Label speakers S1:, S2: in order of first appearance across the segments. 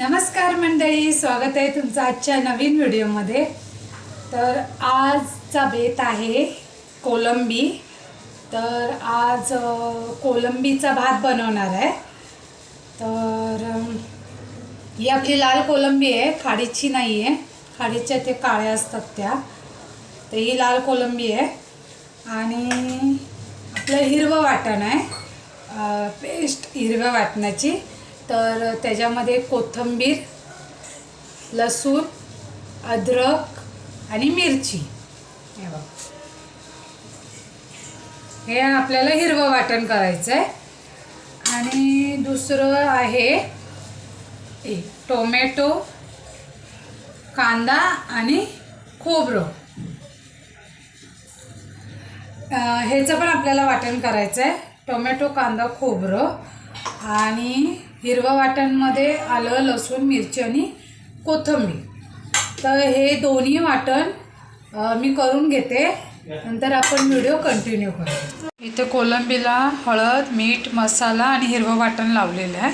S1: नमस्कार मंडळी स्वागत आहे तुमचं आजच्या नवीन व्हिडिओमध्ये. तर आजचा बेत आहे कोलंबी. तर आज कोलंबीचा भात बनवणार आहे. तर ही आपली लाल कोलंबी आहे खाडीची नाही आहे खाडीच्या ते काळ्या असतात त्या. तर ही लाल कोलंबी आहे. आणि आपलं हिरवं वाटण आहे. पेस्ट हिरव्या वाटणाची. तर त्याच्यामध्ये कोथिंबीर लसूण अद्रक आणि मिरची. हे बघ. हे आपल्याला हिरवं वाटण करायचं आहे आणि दुसरं आहे टोमॅटो कांदा आणि खोबरं. ह्याचं पण आपल्याला वाटण करायचं आहे टोमॅटो कांदा खोबरं. आणि हिरवं वाटणमध्ये आलं लसूण मिरची आणि कोथिंबीर. तर हे दोन्ही वाटण मी करून घेते. नंतर आपण व्हिडिओ कंटिन्यू करू. इथे कोलंबीला हळद मीठ मसाला आणि हिरवं वाटण लावलेलं आहे.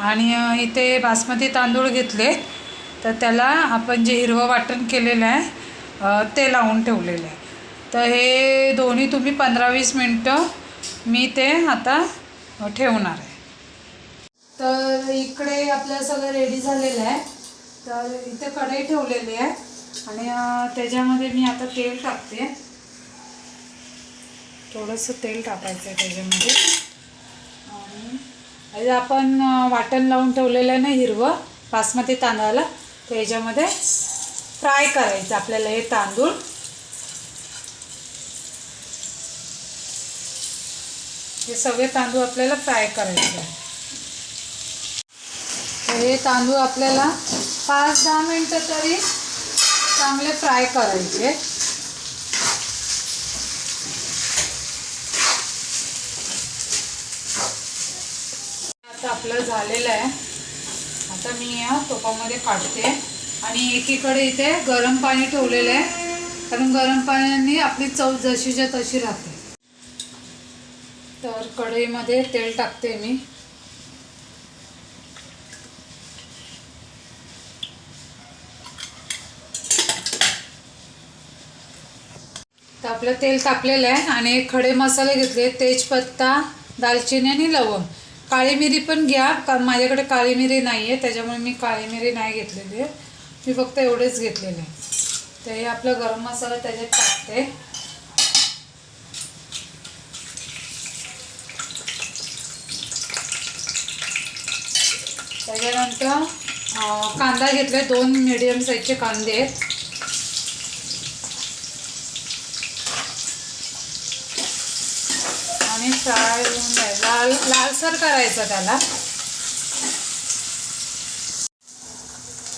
S1: आणि इथे बासमती तांदूळ घेतले. तर त्याला आपण जे हिरवं वाटण केलेलं आहे ते लावून ठेवलेलं आहे. तर हे दोन्ही तुम्ही पंधरा वीस मिनटं मी ते आता ठेवणार आहे. तर इकडे आपलं सगळं रेडी झालेलं आहे. तर इथे कढई ठेवलेली आहे. आणि त्याच्यामध्ये मी आता तेल टाकते. थोडंसं तेल टाकायचं आहे त्याच्यामध्ये. आणि आपण वाटण लावून ठेवलेलं आहे ना हिरवं बासमती तांदळाला. तर याच्यामध्ये फ्राय करायचं आपल्याला हे तांदूळ. हे सगळे तांदूळ आपल्याला फ्राय करायचे आहे हे तांदूळ आपल्याला पाच दहा मिनटं तरी चांगले फ्राय करायचे. आता आपलं झालेलं आहे. आता मी या टोपामध्ये काढते. आणि एकीकडे इथे गरम पाणी ठेवलेलं आहे. कारण गरम पाण्याने आपली चव जशीच्या तशी राहते. तर कढईमध्ये तेल टाकते मी. तर आपलं तेल तापलेलं आहे आणि खडे मसाले घेतले तेजपत्ता दालचिनी आणि लवंग. काळी मिरी पण घ्या कारण माझ्याकडे काळी मिरी नाही आहे त्याच्यामुळे मी काळी मिरी नाही घेतलेली आहे. मी फक्त एवढेच घेतलेले आहे. तर हे आपलं गरम मसाला त्याच्यात टाकते. त्याच्यानंतर कांदा घेतले दोन मिडियम साईजचे कांदे. आहेत आणि फ्राय होऊन जाईल. लाल लालसर करायचा त्याला.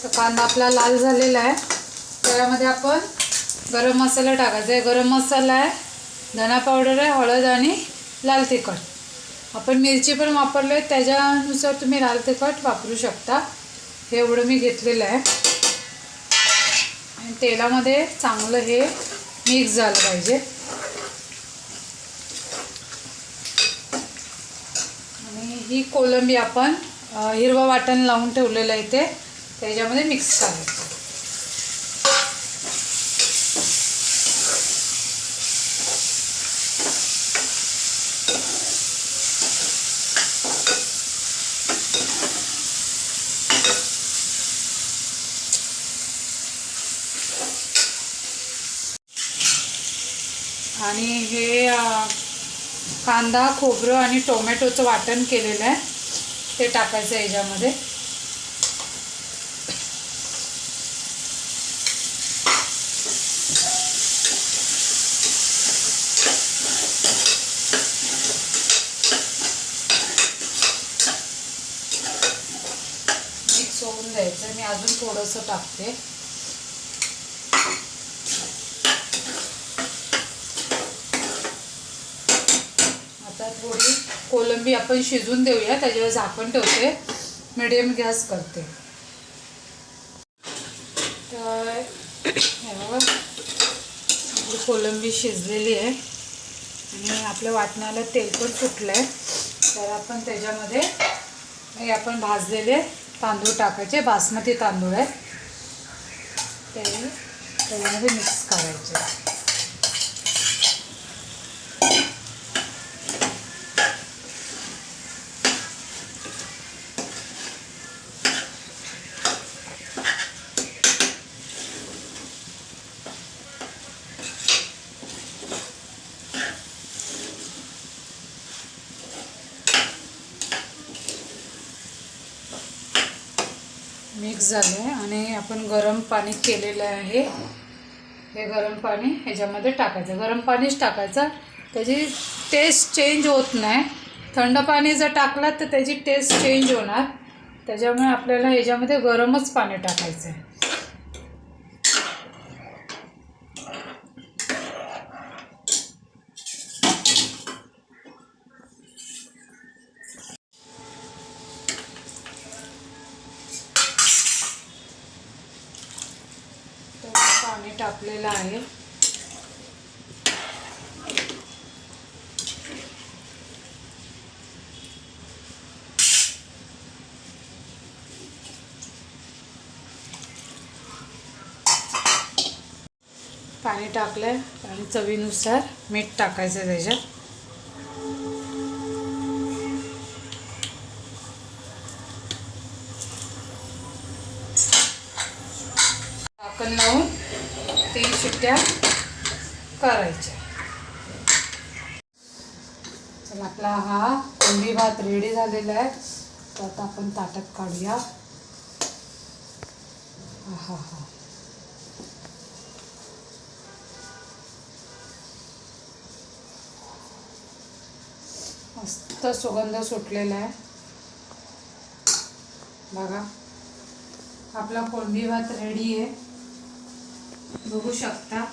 S1: तर कांदा आपला लाल झालेला आहे. त्यामध्ये आपण गरम मसाला टाकायचा आहे. गरम मसाला आहे धना पावडर आहे हळद आणि लाल तिखट. आपण मिरची पण वापरले आहे. त्याच्यानुसार तुम्ही लाल तिखट वापरू शकता. हे एवढं मी घेतलेलं आहे. आणि तेलामध्ये चांगलं हे मिक्स झालं पाहिजे. आणि ही कोलंबी आपण हिरवं वाटण लावून ठेवलेलं आहे ते. त्याच्यामध्ये मिक्स करायचं. आणि हे कांदा खोबरं आणि टोमॅटोचं वाटण केलेलं आहे. ते टाकायचं आहे याच्यामध्ये. मिक्स होऊन द्यायचं. मी अजून थोडंसं टाकते. आता थोडी कोलंबी आपण शिजून देऊया. त्याच्यावर झाकण ठेवते. मिडियम गॅस करते. तर आपली कोलंबी शिजलेली आहे. आणि आपल्या वाटणाला तेल पण सुटलं आहे तर आपण त्याच्यामध्ये हे आपण भाजलेले तांदूळ टाकायचे. बासमती तांदूळ आहे. ते त्याच्यामध्ये मिक्स करायचे. मिक्स झालं आहे आणि आपण गरम पाणी केलेलं आहे. हे गरम पाणी ह्याच्यामध्ये टाकायचं. गरम पाणीच टाकायचं. त्याची टेस्ट चेंज होत नाही. थंड पाणी जर टाकलात तर त्याची टेस्ट चेंज होणार. त्याच्यामुळे आपल्याला ह्याच्यामध्ये गरमच पाणी टाकायचं आहे तर पाणी टाकलेलं आहे. पाणी टाकलंय आणि चवीनुसार मीठ टाकायचं त्याच्यात. लावून तीन शिट्ट्या करायच्या. चला आपला हा कोंबी भात रेडी झालेला आहे. तर आता आपण ताटात काढूया. हा हा. मस्त सुगंध सुटलेला आहे. बघा आपला कोंडी भात रेडी आहे. बघू शकता.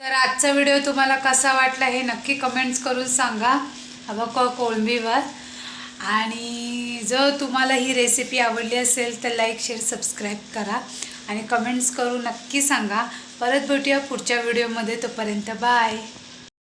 S1: तर आजचा व्हिडिओ तुम्हाला कसा वाटला हे नक्की कमेंट्स करून सांगा. हा बघ कोळंबीवर. आणि जर तुम्हाला ही रेसिपी आवडली असेल तर लाईक शेअर सबस्क्राईब करा. आणि कमेंट्स करून नक्की सांगा. परत भेटूया पुढच्या व्हिडिओमध्ये. तोपर्यंत बाय